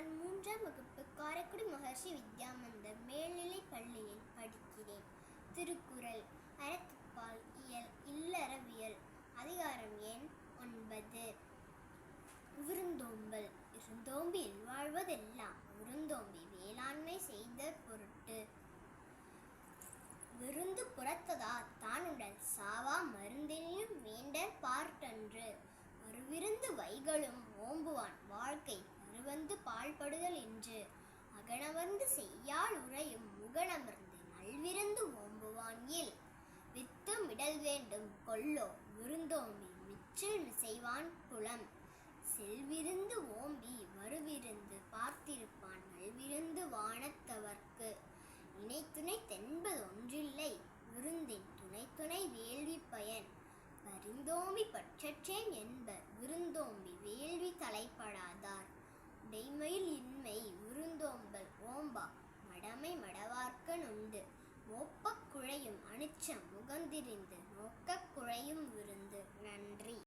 நான் மூன்றாம் வகுப்பு காரைக்குடி மகர்ஷி வித்யாமந்தர் மேல்நிலை பள்ளியில் படிக்கிறேன். திருக்குறள் அறத்துப்பால் இயல் இல்லறவியல் அதிகாரம் எண் ஒன்பது. விருந்தோம்பல் இருந்தோம்பி வாழ்வதெல்லாம் விருந்தோம்பி வேளாண்மை செய்த பொருட்டு. விருந்து புறத்ததா தானுடன் சாவா மருந்தினையும் வேண்ட பார்த்தன்று. ஒரு விருந்து வைகளும் ஓம்பு மறுவந்து பாழ்படுதல் என்று. அகனமர்ந்து செய்யால் உரையும் முகனமர்ந்து நல்விருந்து ஓம்புவான் இல் வித்து மிடல் வேண்டும் கொல்லோ விருந்தோம்பி மிச்சில் செய்வான் குளம். செல்விருந்து ஓம்பி வருவிருந்து பார்த்திருப்பான் நல்விருந்து வானத்தவர்க்கு. இணைத்துணை தென்பது ஒன்றில்லை விருந்தின் துணை துணை வேள்வி பயன் பரிந்தோம்பி பற்றற்றேன் என்பர் விருந்தோம் அனிச்சம் முகந்திரிந்து நோக்கக் குழையும்